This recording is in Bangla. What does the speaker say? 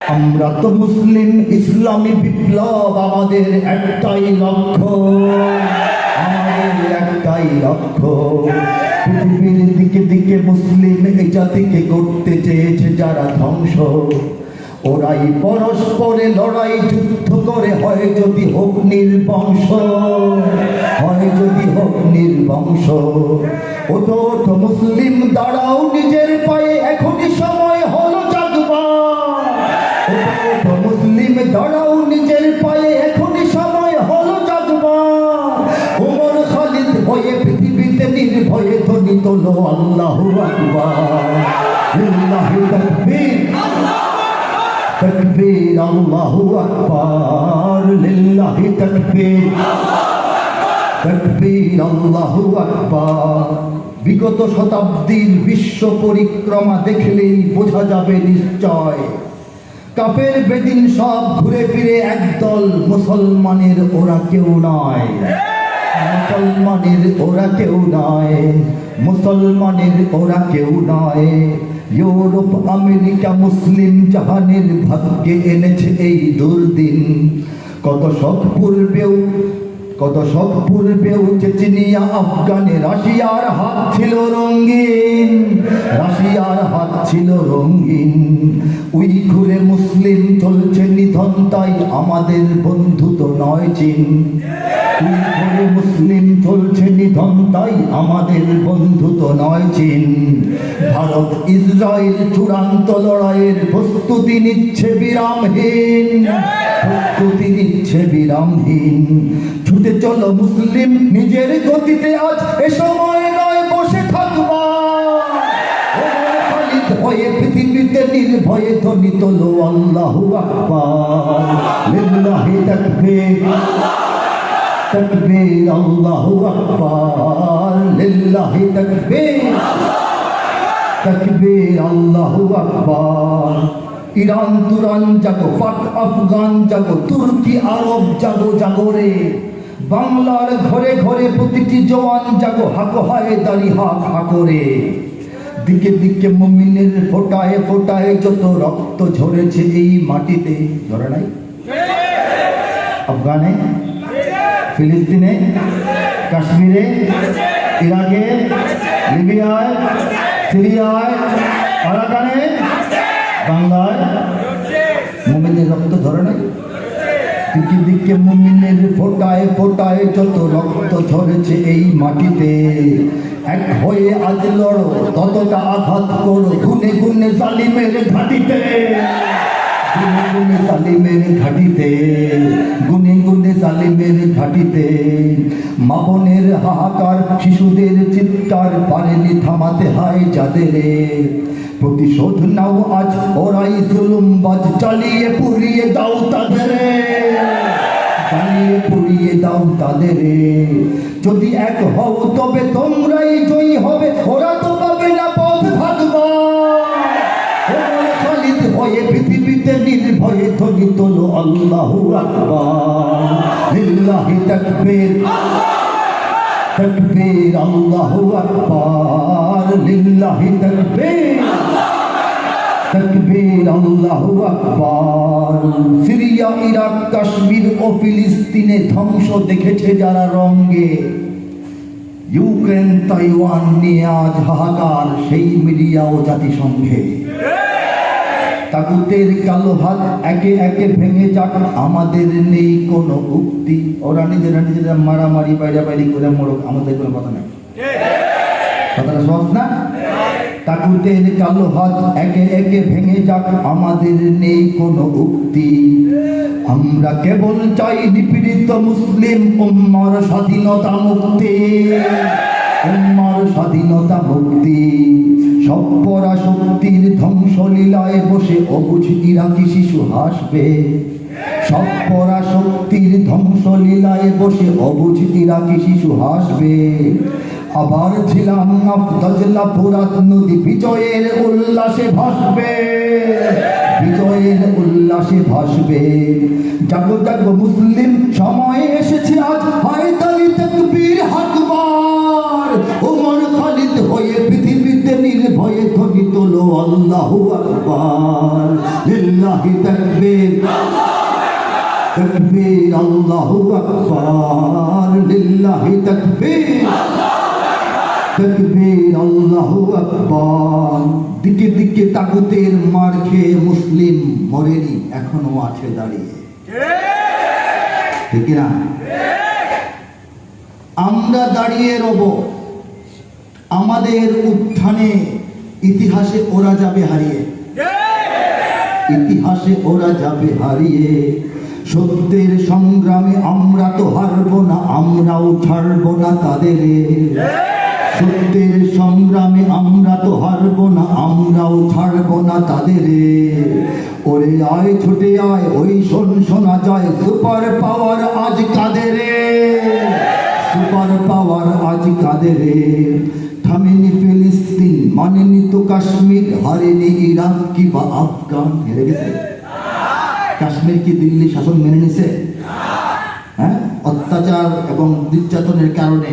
আমরা তো মুসলিম, ইসলামী বিপ্লব আমাদের একটাই লক্ষ্য। আমাদের একটাই লক্ষ্য। পৃথিবীর দিকে দিকে মুসলিম এই জাতিকে করতে চেয়েছে যারা ধ্বংস। ওরাই পরস্পরে লড়াই, যুদ্ধ করে, হয় যদি হোক নির্বংশ। হয় যদি হোক নির্বংশ। ও তো মুসলিম, দাঁড়াও নিজের পায়ে, এখনই সময়। মুসলিম দাঁড়াও নিজের পায়ে, এখনই সময় হলো জাগবার খালিদ হয়ে পৃথিবীতে নির্ভয়ে ধ্বনি তোলো আল্লাহু তকবীর আল্লাহু আকবার। লিল্লাহি তাকবীর। তকবীর আল্লাহু আকবার। বিগত শতাব্দীর বিশ্ব পরিক্রমা দেখলেই বোঝা যাবে নিশ্চয়। কাফের বেদিন সব ঘুরে ফিরে একদল মুসলমানের ওরা কেউ নয়। মুসলমানের ওরা কেউ নয়। মুসলমানের ওরা কেউ নয়। ইউরোপ, আমেরিকা, মুসলিম জাহানের ভাগ্যে এনেছে এই দুর্দিন। কত সব পূর্বেও কত শখ পূর্বে চেচনিয়া আফগানে, রাশিয়ার হাত ছিল রঙিন, রাশিয়ার হাত ছিল রঙিন। উই ঘুরে মুসলিম চলছে নিধন, তাই আমাদের বন্ধু তো নয় চীন উই ঘুরে মুসলিম চলছে নিধন, তাই আমাদের বন্ধু তো নয় চীন ভারত, ইসরায়েল চূড়ান্ত লড়াইয়ের প্রস্তুতি নিচ্ছে বিরামহীন, প্রস্তুতি নিচ্ছে বিরামহীন। চলো মুসলিম নিজের গতিতে আজ এ সময় নয়, বসে থাকবা। হয়ে পৃথিবীতে নির্ভয়ে ধ্বনি তোলো, আল্লাহু আকবার। লিল্লাহি তাকবীর। তাকবীর, আল্লাহু আকবার। লিল্লাহি তাকবীর। তাকবীর, আল্লাহু আকবার। ইরান তুরান জাগো, পাক আফগান জাগো, তুর্কি আরব জাগো জাগরে বাংলার ঘরে ঘরে প্রতিটি জওয়ান জাগো, হাকো হায় দাড়ি হাক হাকরে দিকে দিকে মুমিনের ফোটায় ফোটায় যত রক্ত ঝরেছে এই মাটিতে, ধরে নাই? আফগানে? ফিলিস্তিনে? কাশ্মীরে? ইরাকে? লিবিয়ায়? সিরিয়ায়? আরাকানে? বাংলায়? মুমিনের রক্ত ধরে নাই? দিকে দিকে মুমিনের ফোটায় ফোটায় যত রক্ত ঝরেছে এই মাটিতে, এক হয়ে আজ লড়ো, ততটা আঘাত করো গুনে গুনে জালিমের ঘাটিতে। গুনে গুনে জালিমের ঘাটিতে, গুনে গুনে জালিমের ঘাটিতে। মাবনের হাহাকার শিশুদের চিৎকার পারেনি থামাতে হয় যাদের প্রতিশোধ নাও আজ, ওরাই জুলুমবাজ, চালিয়ে পুড়িয়ে দাও তাদের চালিয়ে পুড়িয়ে দাও তাদের। যদি এক হও, তবে তোমরাই জয়ী হবে। ওরা তো পাবে না পথ ভাগবা হয়ে পৃথিবীতে নির্ভয়ে ধ্বনি তোলো আল্লাহু আকবার। তাকবীর। তাকবীর আকবার। লিল্লাহি তাকবীর। কাশ্মীর ও ফিলিস্তিনে ধ্বংস দেখেছে যারা রঙ্গে ইউক্রেন, তাইওয়ান নিয়ে আজ হাহাকার সেই মিডিয়া ও জাতিসংঘে। তাগুতের কালো হাত একে একে ভেঙে যাক, আমাদের নেই কোনো উক্তি। ওরা নিজেরা নিজেরা মারামারি বাইরে বাইরে করে মোড়ক, আমাদের কোনো কথা নেই। কথাটা সহজ না? তাগুতের কালো হাত একে একে ভেঙে যাক আমাদের নেই কোনো উক্তি। আমরা কেবল চাই নিপীড়িত মুসলিম উম্মার স্বাধীনতা মুক্তি, উম্মার স্বাধীনতা মুক্তি। সব পরাশক্তির ধ্বংসলীলায় বসে অবুঝ ইরাকি শিশু হাসবে। সব পরাশক্তির ধ্বংসলীলায় বসে অবুঝ ইরাকি শিশু হাসবে। আবার ছিলাম আফদজলা ফুরাত নদী বিজয়ের উল্লাসে ভাসবে। বিজয়ের উল্লাসে ভাসবে। জাগো জাগো, মুসলিম সময় এসেছে আজ হায়দারি তকবীর হাকবার ওমর খালিদ হয়ে পৃথিবীতে নির্ভয়ে ধ্বনি তোলো আল্লাহু আকবার। লিল্লাহি তাকবীর। তাকবীর আল্লাহু আকবার। লিল্লাহি তাকবীর। তাকবীর দিকে দিকে তাগুতের মার খেয়ে মুসলিম মরেনি, এখনও আছে দাঁড়িয়ে। না আমরা দাঁড়িয়ে রব। আমাদের উত্থানে ইতিহাসে ওরা যাবে হারিয়ে। ইতিহাসে ওরা যাবে হারিয়ে। সত্যের সংগ্রামে আমরা তো হারবো না, আমরাও ছাড়বো না তাদের। সত্যের সংগ্রামে আমরা তো হারবো না, আমরাও ছাড়বো না তাদের। ওরে আয়, ছুটে আয়, ওই শোন, শোনা যায়, সুপার পাওয়ার আজ কাদের? সুপার পাওয়ার আজ কাদের? থামেনি ফিলিস্তিন, মানেনি তো কাশ্মীর, হারেনি ইরাক কি বা আফগান। হেরে গেছে কাশ্মীর কি দিল্লি শাসন মেনে নিছে? হ্যাঁ? অত্যাচার এবং নির্যাতনের কারণে